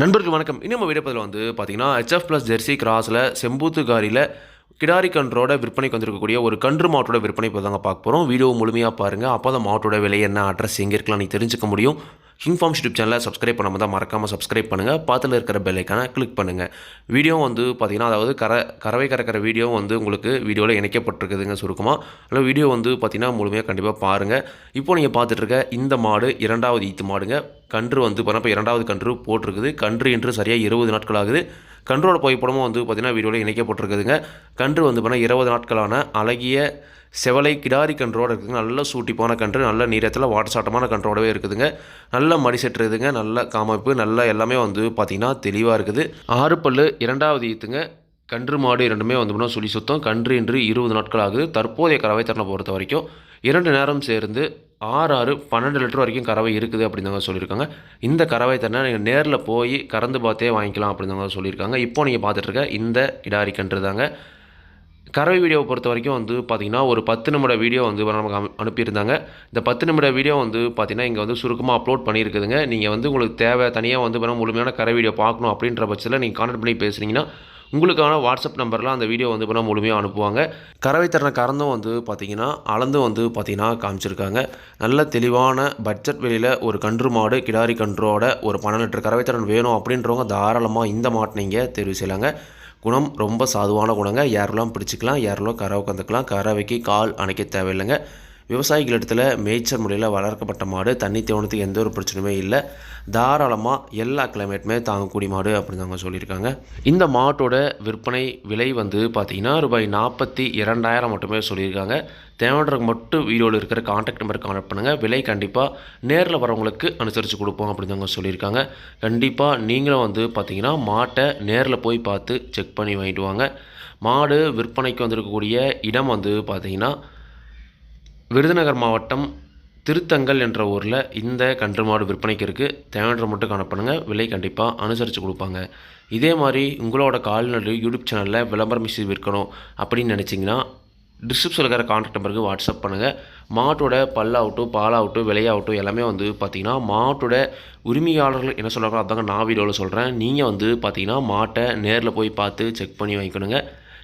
நண்பர்கள் வணக்கம். இன்னும் நம்ம வீடியோ பதில் வந்து பார்த்தீங்கன்னா ஹெச்எஃப் ப்ளஸ் ஜெர்சி கிராஸில் செம்பூத்துக்காரியில் கிடாரி கன்றோட விற்பனைக்கு வந்திருக்கக்கூடிய ஒரு கன்று மாட்டோட விற்பனை இப்போ தாங்க பார்க்க போகிறோம் வீடியோ முழுமையாக பாருங்கள் அப்போ அந்த மாட்டோட விலை என்ன அட்ரஸ் எங்கே இருக்கலாம் நீ தெரிஞ்சுக்க முடியும். கிங் ஃபார்ம் யூடியூப் சேனலை சப்ஸ்கிரைப் பண்ணாமல் தான் மறக்காமல் சப்ஸ்கிரைப் பண்ணுங்கள் பாத்தில் இருக்கிற பெல்லைக்கான கிளிக் பண்ணுங்கள் வீடியோ வந்து பார்த்தீங்கன்னா அதாவது கர கறவை கறக்கிற வீடியோ வந்து உங்களுக்கு வீடியோவில் இணைக்கப்பட்டிருக்குதுங்க சுருக்கமாக அதில் வீடியோ வந்து பார்த்தீங்கன்னா முழுமையாக கண்டிப்பாக பாருங்கள் இப்போ நீங்கள் பார்த்துட்டு இருக்க இந்த மாடு இரண்டாவது ஈத்து மாடுங்க. கன்று வந்து பார்த்தீங்கன்னா இப்போ இரண்டாவது கன்று போட்டிருக்குது. கன்று என்று சரியாக இருபது நாட்கள் ஆகுது. கன்றோட புகைப்படமும் வந்து பார்த்திங்கன்னா வீடியோவில் இணைக்கப்பட்டிருக்குதுங்க. கன்று வந்து பார்த்தீங்கன்னா இருபது நாட்களான அழகிய செவலை கிடாரி கன்றோடு இருக்குதுங்க. நல்ல சூட்டிப்பான கன்று நல்ல நீரத்தில் வாட்டசாட்டமான கன்றோடவே இருக்குதுங்க. நல்ல மடி செட்டுறதுங்க நல்ல காமப்பு நல்ல எல்லாமே வந்து பார்த்திங்கன்னா தெளிவாக இருக்குது. ஆறு பல் இரண்டாவது ஈத்துங்க. கன்று மாடு இரண்டுமே வந்து பண்ணால் சுழி சுத்தம் கன்று இன்று இருபது நாட்கள் ஆகுது. தற்போதைய கறவை திறனை பொறுத்த வரைக்கும் இரண்டு நேரம் சேர்ந்து ஆறு ஆறு பன்னெண்டு லிட்டர் வரைக்கும் கறவை இருக்குது அப்படின்னு தாங்க சொல்லியிருக்காங்க. இந்த கறவை தண்ணி நீங்கள் நேரில் போய் கறந்து பார்த்தே வாங்கிக்கலாம் அப்படின்னு சொல்லியிருக்காங்க. இப்போ நீங்கள் பார்த்துட்ருக்க இந்த கிடாரி கன்று கறவை வீடியோவை பொறுத்த வரைக்கும் வந்து பார்த்திங்கன்னா ஒரு பத்து நிமிட வீடியோ வந்து நமக்கு அனு- அனுப்பியிருந்தாங்க. இந்த பத்து நிமிட வீடியோ வந்து பார்த்திங்கன்னா இங்கே வந்து சுருக்கமாக அப்லோட் பண்ணியிருக்குதுங்க. நீங்கள் வந்து உங்களுக்கு தேவை தனியாக வந்து முழுமையான கறை வீடியோ பார்க்கணும் அப்படின்ற பட்சத்தில் நீங்கள் கான்டெக்ட் பண்ணி பேசுனீங்கன்னா உங்களுக்கான வாட்ஸ்அப் நம்பரில் அந்த வீடியோ வந்து இப்போ முழுமையாக அனுப்புவாங்க. கறவை தரண கறந்தும் வந்து பார்த்திங்கன்னா அளந்தும் வந்து பார்த்திங்கன்னா காமிச்சிருக்காங்க. நல்ல தெளிவான பட்ஜெட் வெளியில் ஒரு கன்று மாடு கிடாரி கன்றோட ஒரு பன்னெண்டு லிட்டர் கறவை திறன் வேணும் அப்படின்றவங்க தாராளமாக இந்த மாட்டை நீங்கள் தெரிவு செய்யலாங்க. குணம் ரொம்ப சாதுவான குணங்க. யாரெல்லாம் பிடிச்சிக்கலாம் யாரெல்லாம் கறவை கந்துக்கலாம் கறவைக்கு கால் அணைக்க தேவையில்லைங்க. விவசாயிகள் இடத்துல மேய்ச்சல் முறையில் வளர்க்கப்பட்ட மாடு தண்ணி தேவனத்துக்கு எந்த ஒரு பிரச்சனையுமே இல்லை. தாராளமாக எல்லா கிளைமேட்டுமே தாங்கக்கூடிய மாடு அப்படின்னு தாங்க சொல்லியிருக்காங்க. இந்த மாட்டோட விற்பனை விலை வந்து பார்த்தீங்கன்னா ரூபாய் நாற்பத்தி இரண்டாயிரம் மட்டுமே சொல்லியிருக்காங்க. தேவைன்றவங்க மட்டும் வீடியோவில் இருக்கிற காண்டாக்ட் நம்பர் கான்டாக்ட் பண்ணுங்கள் விலை கண்டிப்பாக நேரில் வரவங்களுக்கு அனுசரித்து கொடுப்போம் அப்படின்னு தாங்க சொல்லியிருக்காங்க. கண்டிப்பாக நீங்களும் வந்து பார்த்தீங்கன்னா மாட்டை நேரில் போய் பார்த்து செக் பண்ணி வாங்கிட்டு வாங்க. மாடு விற்பனைக்கு வந்திருக்கக்கூடிய இடம் வந்து பார்த்தீங்கன்னா விருதுநகர் மாவட்டம் திருத்தங்கல் என்ற ஊரில் இந்த கன்று மாடு விற்பனைக்கு இருக்குது தேவையான மட்டும் காணப்படுங்க விலை கண்டிப்பாக அனுசரித்து கொடுப்பாங்க. இதே மாதிரி உங்களோட கால்நடை யூடியூப் சேனலில் விளம்பரம் மிஷி விற்கணும் அப்படின்னு நினச்சிங்கன்னா டிஸ்கிரிப்ஷனில் இருக்கிற கான்டாக்ட் நம்பருக்கு வாட்ஸ்அப் பண்ணுங்கள் மாட்டோட பல்லாகட்டும் பாலாகட்டும் விலையாகட்டும் எல்லாமே வந்து பார்த்திங்கன்னா மாட்டோட உரிமையாளர்கள் என்ன சொல்கிறாங்களோ அதாங்க நான் வீடியோவில் சொல்கிறேன் நீங்கள் வந்து பார்த்திங்கன்னா மாட்டை நேரில் போய் பார்த்து செக் பண்ணி வாங்கிக்கணுங்க.